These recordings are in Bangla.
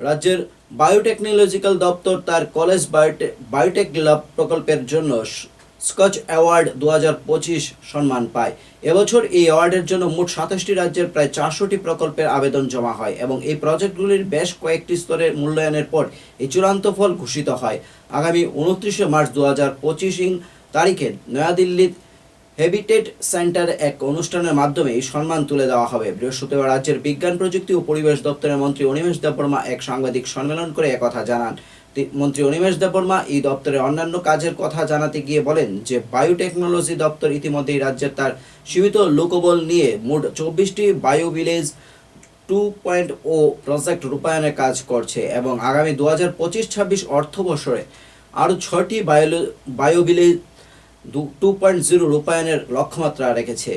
রাজ্যের বায়োটেকনোলজিক্যাল দপ্তর তার কলেজ বায়োটে বায়োটেক ল্যাব প্রকল্পের জন্য স্কচ অ্যাওয়ার্ড দু হাজার পঁচিশ সম্মান পায়। এবছর এই অ্যাওয়ার্ডের জন্য মোট সাতাশটি রাজ্যের প্রায় চারশোটি প্রকল্পের আবেদন জমা হয় এবং এই প্রজেক্টগুলির বেশ কয়েকটি স্তরের মূল্যায়নের পর এই চূড়ান্ত ফল ঘোষিত হয়। আগামী উনত্রিশে মার্চ দু হাজার পঁচিশ তারিখে নয়াদিল্লির হেবিটেট সেন্টার এক অনুষ্ঠানের মাধ্যমে এই সম্মান তুলে দেওয়া হবে। বৃহস্পতিবার রাজ্যের বিজ্ঞান, প্রযুক্তি ও পরিবেশ দপ্তরের মন্ত্রী অনিমেষ দেববর্মা এক সাংবাদিক সম্মেলন করে একথা জানান। মন্ত্রী অনিমেষ দেববর্মা এই দপ্তরের অন্যান্য কাজের কথা জানাতে গিয়ে বলেন যে, বায়োটেকনোলজি দপ্তর ইতিমধ্যেই রাজ্যের তার সীমিত লোকবল নিয়ে মোট চব্বিশটি bio village two point o project রূপায়ণের কাজ করছে এবং আগামী দু হাজার পঁচিশ ছাব্বিশ অর্থ বছরে আরও ছয়টি bio bio village two point zero রূপায়ণের লক্ষ্যমাত্রা রেখেছে।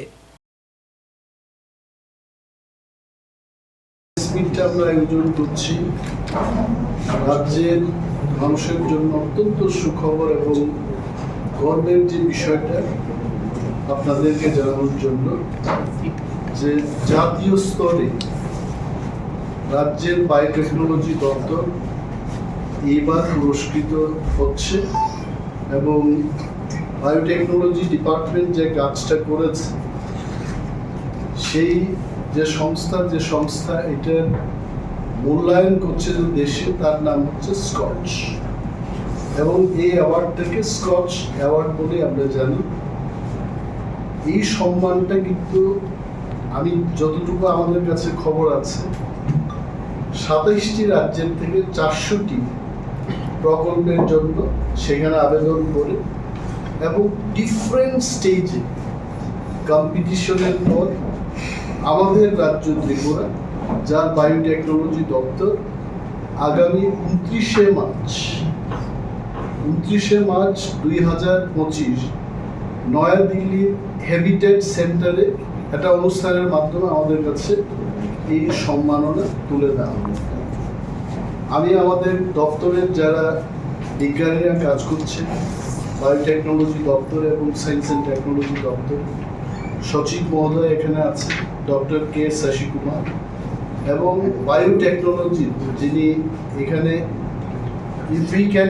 রাজ্যের মানুষের জন্য অত্যন্ত সুখবর এবং গর্বের যে বিষয়টা, আপনাদেরকে জানানোর জন্য যে জাতীয় স্তরে রাজ্যের বায়োটেকনোলজি দপ্তর এইবার পুরস্কৃত হচ্ছে এবং বায়োটেকনোলজি ডিপার্টমেন্ট যে কাজটা করেছে, সেই যে সংস্থা যে সংস্থা এটার মূল্যায়ন করছে যে দেশে, তার নাম হচ্ছে স্কচ এবং এই অ্যাওয়ার্ডটাকে স্কচ অ্যাওয়ার্ড বলে আমরা জানি। এই সম্মানটা কিন্তু আমি যতটুকু আমাদের কাছে খবর আছে, সাতাইশটি রাজ্যের থেকে চারশোটি প্রকল্পের জন্য সেখানে আবেদন করে এবং ডিফারেন্ট স্টেজে কম্পিটিশনের পর আমাদের রাজ্য ত্রিপুরা, যার বায়োটেকনোলজি দপ্তর আগামী উনত্রিশে মার্চ উনত্রিশে মার্চ দুই হাজার পঁচিশ নয়াদিল্লির হ্যাবিটেট সেন্টারে একটা অনুষ্ঠানের মাধ্যমে আমাদের কাছে এই সম্মাননা তুলে দেওয়া হবে। আমি আমাদের দপ্তরের যারা বিজ্ঞানীরা কাজ করছে বায়োটেকনোলজি দপ্তর এবং সায়েন্স অ্যান্ড টেকনোলজি দপ্তর। সচিব মহোদয় এখানে আছে, ডক্টর কে শশী কুমার এবং বায়োটেকনোলজি যিনি এখানে ইফ ক্যান